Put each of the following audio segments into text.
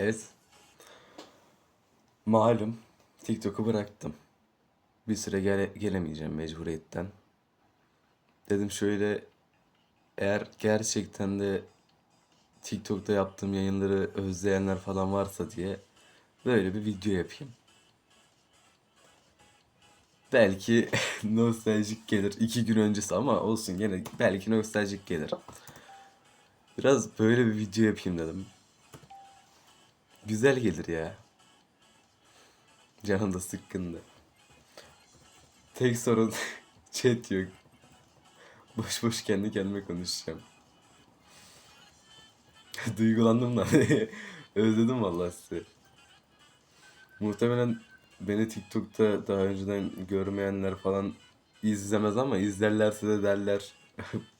Evet. Malum TikTok'u bıraktım. Bir süre gele- gelemeyeceğim mecburiyetten. Dedim şöyle eğer gerçekten de TikTok'ta yaptığım yayınları özleyenler falan varsa diye böyle bir video yapayım. Belki nostaljik gelir. iki gün öncesi ama olsun gene belki nostaljik gelir. Biraz böyle bir video yapayım dedim. Güzel gelir ya. Canım da sıkkındı. Tek sorun chat yok. Boş boş kendi kendime konuşacağım. Duygulandım da. Özledim vallahi sizi. Muhtemelen beni TikTok'ta daha önceden görmeyenler falan izlemez ama izlerlerse de derler.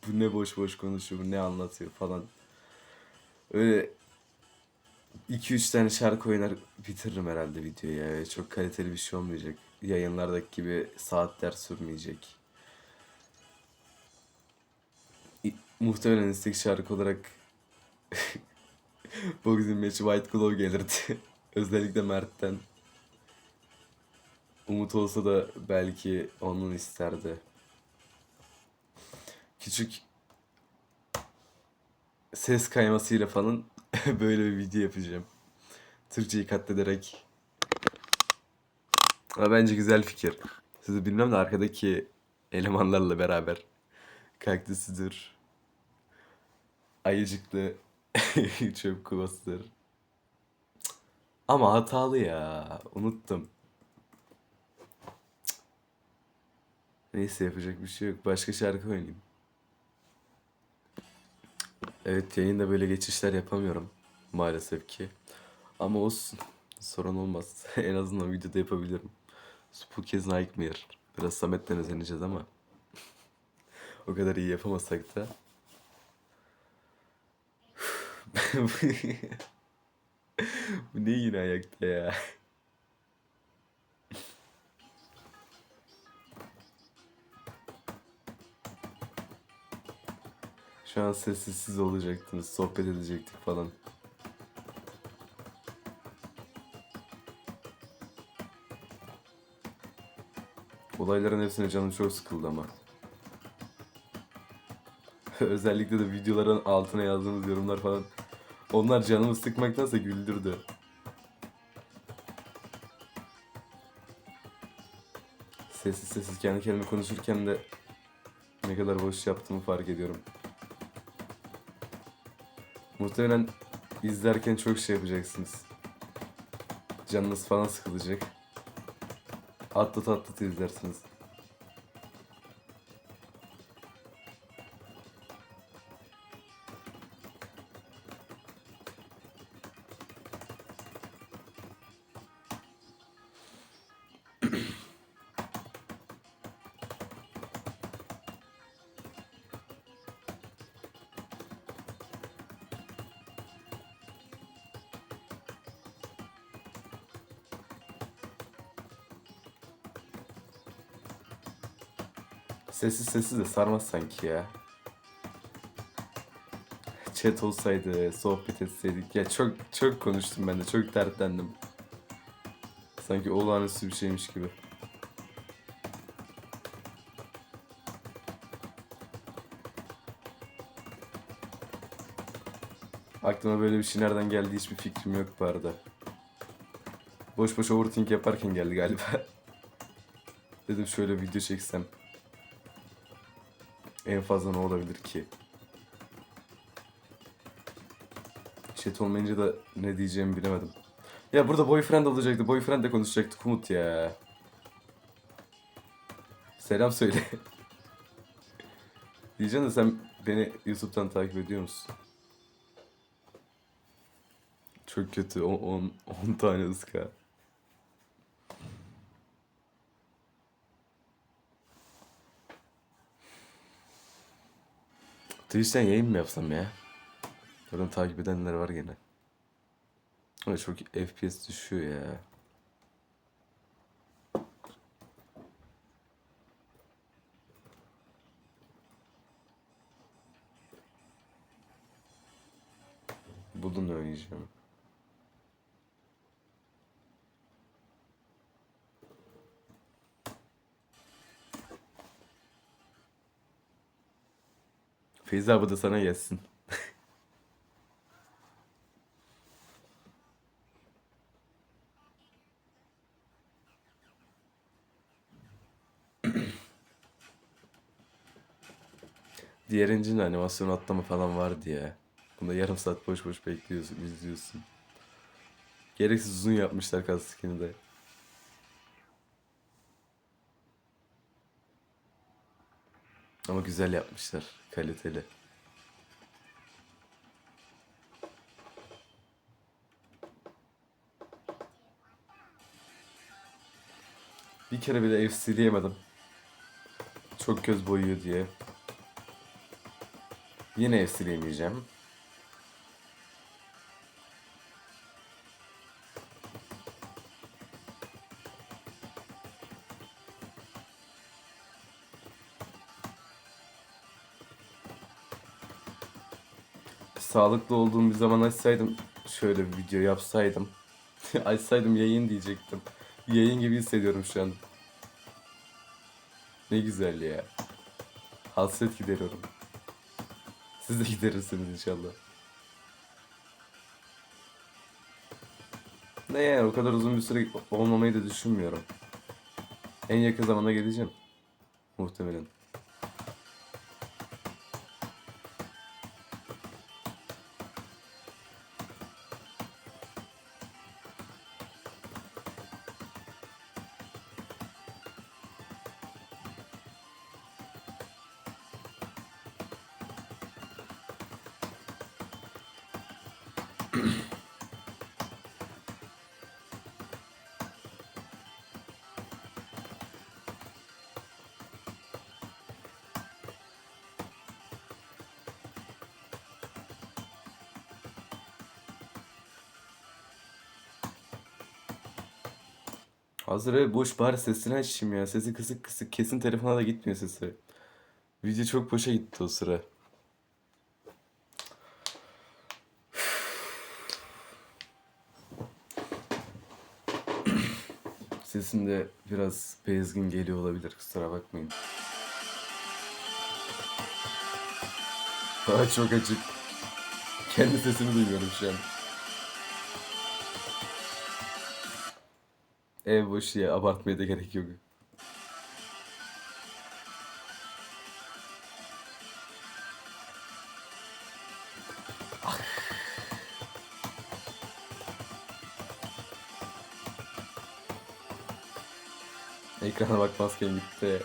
bu ne boş boş konuşuyor, bu ne anlatıyor falan. Öyle 2-3 tane şarkı oynar bitiririm herhalde videoyu ya. Çok kaliteli bir şey olmayacak. Yayınlardaki gibi saatler sürmeyecek. İ- Muhtemelen istek şarkı olarak Boxing Match White Glove gelirdi. Özellikle Mert'ten. Umut olsa da belki onun isterdi. Küçük ses kaymasıyla falan böyle bir video yapacağım. Türkçeyi katlederek. Ama bence güzel fikir. Sizi bilmem de arkadaki elemanlarla beraber. Kaktüsüdür. Ayıcıklı çöp kovasıdır. Ama hatalı ya. Unuttum. Neyse yapacak bir şey yok. Başka şarkı oynayayım. Evet yayında böyle geçişler yapamıyorum. Maalesef ki. Ama olsun. Sorun olmaz. en azından videoda yapabilirim. Spooky's Nightmare. Biraz Samet'ten özeneceğiz ama. o kadar iyi yapamasak da. Bu ne yine ayakta ya? Şu an sessiz olacaktınız, sohbet edecektik falan. Olayların hepsine canım çok sıkıldı ama. Özellikle de videoların altına yazdığımız yorumlar falan. Onlar canımı sıkmaktansa güldürdü. Sessiz sessiz kendi kendime konuşurken de ne kadar boş yaptığımı fark ediyorum. Muhtemelen izlerken çok şey yapacaksınız. Canınız falan sıkılacak. Atlat atlat izlersiniz. Sessiz sessiz de sarmaz sanki ya. Chat olsaydı, sohbet etseydik. Ya çok çok konuştum ben de, çok dertlendim. Sanki olağanüstü bir şeymiş gibi. Aklıma böyle bir şey nereden geldi hiçbir fikrim yok bu arada. Boş boş overthink yaparken geldi galiba. Dedim şöyle video çeksem. En fazla ne olabilir ki? Chat olmayınca da ne diyeceğimi bilemedim. Ya burada boyfriend olacaktı. Boyfriend de konuşacaktık Umut ya. Selam söyle. Diyeceğim de sen beni YouTube'dan takip ediyor musun? Çok kötü. 10 tane ıska. Twitch'ten yayın mı yapsam ya? Oradan takip edenler var gene. Ama çok FPS düşüyor ya. Bununla oynayacağım. Feyza bu da sana gelsin. Diğer incinin animasyon atlama falan var diye. Bunda yarım saat boş boş bekliyorsun, izliyorsun. Gereksiz uzun yapmışlar Katsukini de. Ama güzel yapmışlar, kaliteli. Bir kere bile ev sileyemedim. Çok göz boyuyor diye. Yine ev Sağlıklı olduğum bir zaman açsaydım, şöyle bir video yapsaydım. açsaydım yayın diyecektim. Yayın gibi hissediyorum şu an. Ne güzel ya. Hasret gideriyorum. Siz de giderirsiniz inşallah. Ne yani o kadar uzun bir süre olmamayı da düşünmüyorum. En yakın zamanda geleceğim. Muhtemelen. Hazır ev boş bari sesini açayım ya. Sesi kısık kısık. Kesin telefona da gitmiyor sesi. Video çok boşa gitti o sıra. Sesim biraz bezgin geliyor olabilir. Kusura bakmayın. Daha çok açık. Kendi sesimi duymuyorum şu an. Ev boş ya abartmaya da gerek yok. Ekrana bakmazken gitti.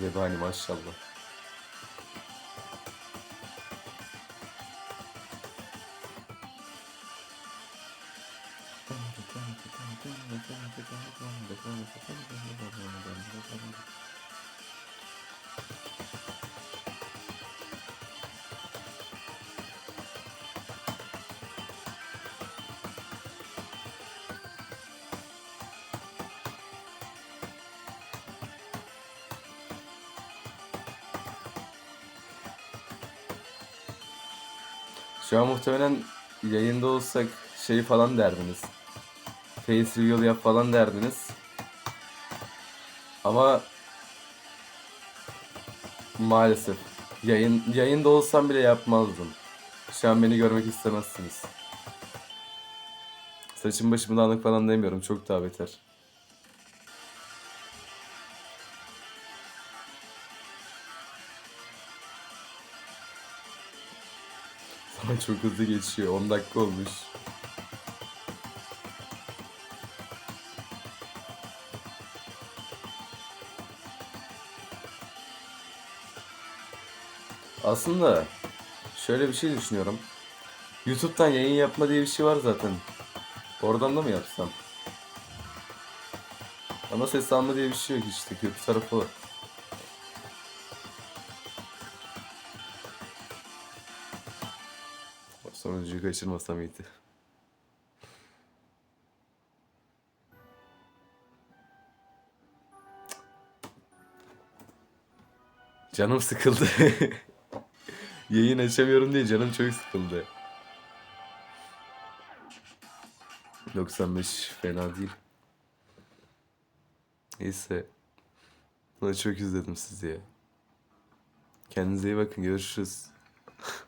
Zebani maşallah. Şu an muhtemelen yayında olsak şey falan derdiniz. Face reveal yap falan derdiniz. Ama maalesef yayın yayında olsam bile yapmazdım. Şu an beni görmek istemezsiniz. Saçım başım dağınık falan demiyorum. Çok daha beter. Zaman çok hızlı geçiyor. 10 dakika olmuş. Aslında şöyle bir şey düşünüyorum. YouTube'dan yayın yapma diye bir şey var zaten. Oradan da mı yapsam? Ama ses alma diye bir şey yok işte. Kötü tarafı o. Sonuncuyu kaçırmasam iyiydi. Canım sıkıldı. Yayın açamıyorum diye canım çok sıkıldı. 95 fena değil. Neyse. Çok izledim sizi ya. Kendinize iyi bakın. Görüşürüz.